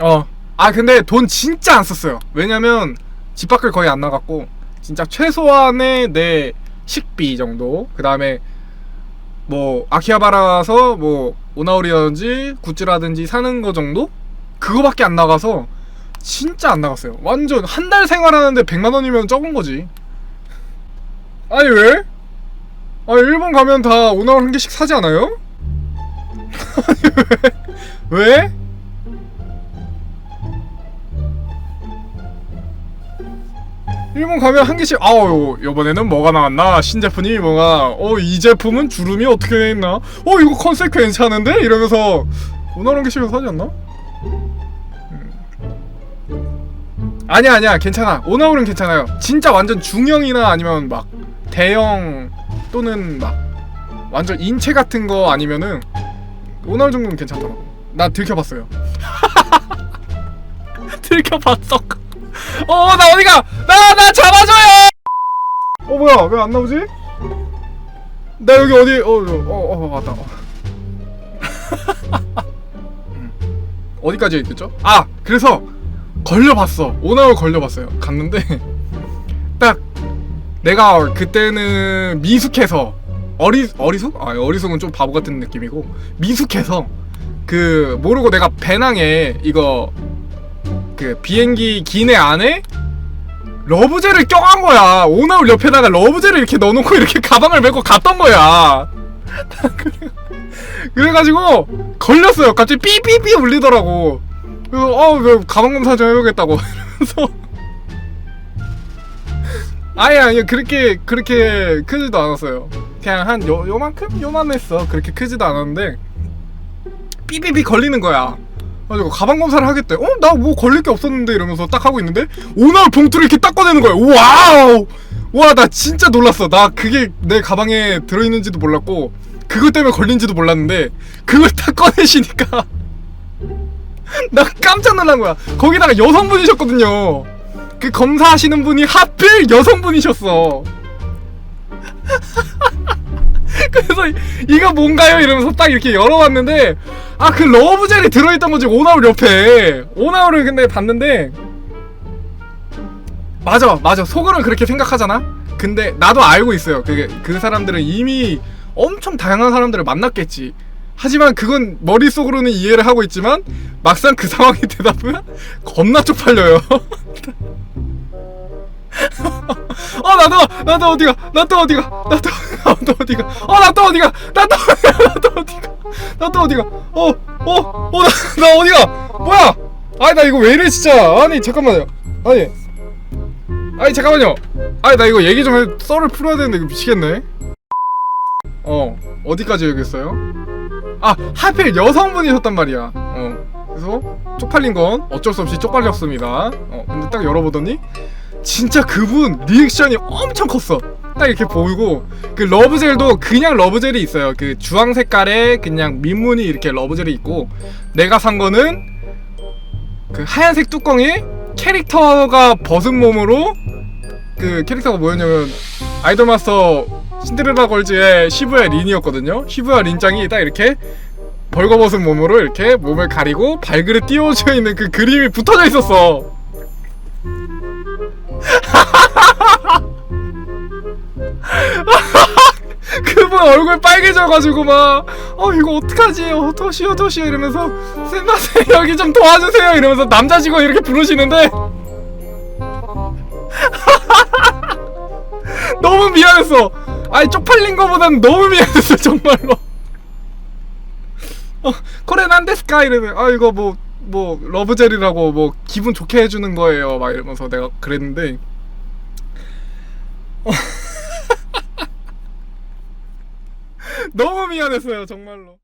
어. 아 근데 돈 진짜 안 썼어요. 왜냐면 집 밖을 거의 안 나갔고 진짜 최소한의 내 식비 정도. 그 다음에 뭐 아키하바라서 뭐 오나오리라든지 굿즈라든지 사는 거 정도? 그거밖에 안 나가서 진짜 안 나갔어요. 완전 한 달 생활하는데 100만 원이면 적은 거지. 아니 왜? 아 일본 가면 다 오나올 한 개씩 사지 않아요? 아니 왜? 왜? 일본 가면 한 개씩 아우 이번에는 뭐가 나왔나? 신제품이 뭐가 어 이 제품은 주름이 어떻게 돼 있나? 어 이거 컨셉 괜찮은데? 이러면서 오나올 한 개씩은 사지 않나? 음. 아니야 아니야 괜찮아. 오나올은 괜찮아요. 진짜 완전 중형이나 아니면 막 대형 또는 막 완전 인체 같은 거 아니면은 오나올 정도는 괜찮더라고. 나 들켜봤어요. 들켜봤어? 어나 어디가 뭐야? 왜 안 나오지? 나 여기 어디 어어어 어, 어, 왔다. 어. 음. 어디까지 있겠죠? 아 그래서 걸려봤어. 오나올 걸려봤어요. 갔는데 딱 내가 그때는 미숙해서 어리 어리숙? 아 어리숙은 좀 바보 같은 느낌이고 미숙해서 그 모르고 내가 배낭에 이거 그 비행기 기내 안에 러브젤을 껴간 거야. 오나울 옆에다가 러브젤을 이렇게 넣어놓고 이렇게 가방을 메고 갔던 거야. 그래- 그래가지고 걸렸어요. 갑자기 삐삐삐 울리더라고. 그래서 어왜 가방 검사 좀 해보겠다고 이러면서 아예 아니 그렇게 그렇게 크지도 않았어요. 그냥 한 요, 요만큼 요만했어. 그렇게 크지도 않았는데 삐삐삐 걸리는 거야. 그래가지고 가방 검사를 하겠대. 어? 나 뭐 걸릴 게 없었는데 이러면서 딱 하고 있는데 오나울 봉투를 이렇게 딱 꺼내는 거야. 와우! 와 나 진짜 놀랐어. 나 그게 내 가방에 들어 있는지도 몰랐고 그것 때문에 걸린지도 몰랐는데 그걸 딱 꺼내시니까 나 깜짝 놀란 거야. 거기다가 여성분이셨거든요. 그 검사하시는 분이 하필 여성분이셨어. 그래서 이- 이거 뭔가요? 이러면서 딱 이렇게 열어봤는데 아 그 러브젤이 들어있던 거지 오나울 옆에. 오나울을 근데 봤는데 맞아 맞아. 속으로는 그렇게 생각하잖아? 근데 나도 알고 있어요. 그게 그 사람들은 이미 엄청 다양한 사람들을 만났겠지. 하지만 그건 머릿속으로는 이해를 하고 있지만 막상 그 상황이 보면 겁나 쪽팔려요. 어 나도 나도 어디가 나도 어디가 나도 나도 어디가? 어 나도 어디가? 나도 어디가? 나도 어디가? 나도 어디가? 어 어 어 나 나 어디가? 뭐야? 아니 나 이거 왜 이래 진짜? 아니 잠깐만요. 아니. 아니 잠깐만요. 아니 나 이거 얘기 좀 해 썰을 풀어야 되는데 이거 미치겠네. 어 어디까지 얘기했어요? 아 하필 여성분이셨단 말이야. 어 그래서 쪽팔린 건 어쩔 수 없이 쪽팔렸습니다. 어 근데 딱 열어보더니 진짜 그분 리액션이 엄청 컸어. 딱 이렇게 보이고 그 러브젤도 그냥 러브젤이 있어요. 그 주황 색깔의 그냥 민문이 이렇게 러브젤이 있고 내가 산 거는 그 하얀색 뚜껑에 캐릭터가 벗은 몸으로 그 캐릭터가 뭐였냐면 아이돌 마스터 신데렐라 걸즈의 시부야 린이었거든요. 시부야 린짱이 딱 이렇게 벌거벗은 몸으로 이렇게 몸을 가리고 발그릇 띄워져 있는 그 그림이 붙어져 있었어. 그분 얼굴 빨개져가지고 막, 어, 이거 어떡하지? 어, 도시오, 도시오. 이러면서, 쌤마세 여기 좀 도와주세요. 이러면서 남자 직원 이렇게 부르시는데, 너무 미안했어. 아니, 쪽팔린 거보단 너무 미안했어, 정말로. 어, 코레 난 데스까? 이러면, 아, 이거 뭐, 뭐, 러브젤이라고 뭐, 기분 좋게 해주는 거예요. 막 이러면서 내가 그랬는데, 너무 미안했어요, 정말로.